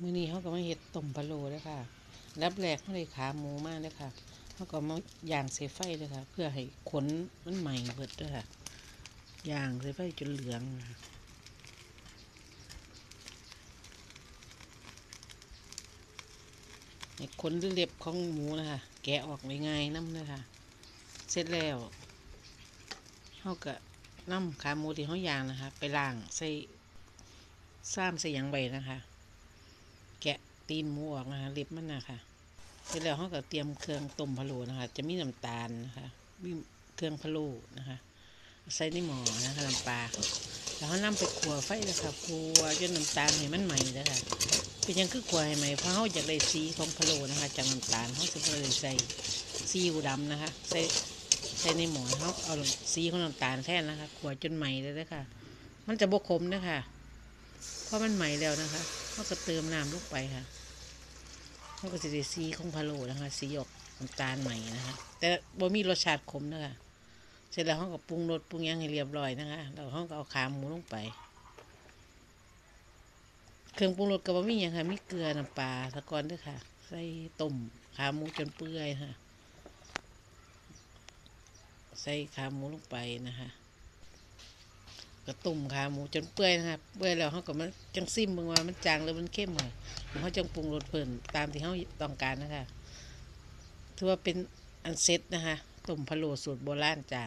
มื้อนี้เขาก็มาเฮ็ดต้มพะโล้เด้อค่ะรับแรกเขาได้ขาหมูมาเด้อค่ะเขาก็มาย่างใส่ไฟเด้อค่ะ เพื่อให้ขนมันใหม่เบิดด้อค่ะย่างใส่ไฟจนเหลืองนะคะให้ขนเล็บของหมูนะคะ แกะออกง่ายๆน้ำเด้อค่ะ เสร็จแล้วเขาก็น้ำขาหมูที่เขาย่างนะคะ ไปล้างใส่ซ้ำใส่ยังไว้นะคะ แกะตีนหมูออกนะคะเล็บมันนะคะเสร็จแล้วเขาก็เตรียมเครื่องต้มพะโล้นะคะ จะมีน้ำตาลนะคะมีเครื่องพะโล้นะคะ ใส่ในหม้อนะคะน้ำปลาแล้วเขานำไปขัวไฟเลยค่ะขัวจนน้ำตาลให้มันใหม่เลยค่ะเป็นยังคือขัวให้ใหม่เพราะเขาอยากได้สีของพะโล้นะคะ จากน้ำตาลเขาจะเลยใส่ซีอิ๊วดำนะคะ ใส่ใส่ในหม้อเขาเอาสีของน้ำตาลแทนนะคะขัวจนใหม่เลยนะคะมันจะบกขมนะคะเพราะมันใหม่แล้วนะคะ เขาก็เติมน้ำลงไปค่ะเขาก็จะได้สีของพะโล้นะคะ สีออกน้ำตาลใหม่นะคะ แต่บ่มีรสชาติขมนะคะเสร็จแล้วเขาก็ปรุงรสปรุงยังให้เรียบร้อยนะคะแล้วเขาก็เอาขาหมูลงไป เครื่องปรุงรสก็บ่มีหยังค่ะมีเกลือน้ำปลาตะกอนด้วยค่ะ ใส่ต้มขาหมูจนเปื่อยค่ะ ใส่ขาหมูลงไปนะคะ ก็ตุ่มขาหมูจนเปื่อยนะครับเปื่อยแล้วเขาก็มันจังซิมเบิ่งว่ามันจางหรือมันเข้มค่ะเขาจังปรุงรสเพิ่นตามที่เขาต้องการนะคะถือว่าเป็นอันเซ็ตนะคะตุ่มพะโล้สูตรโบราณจ้า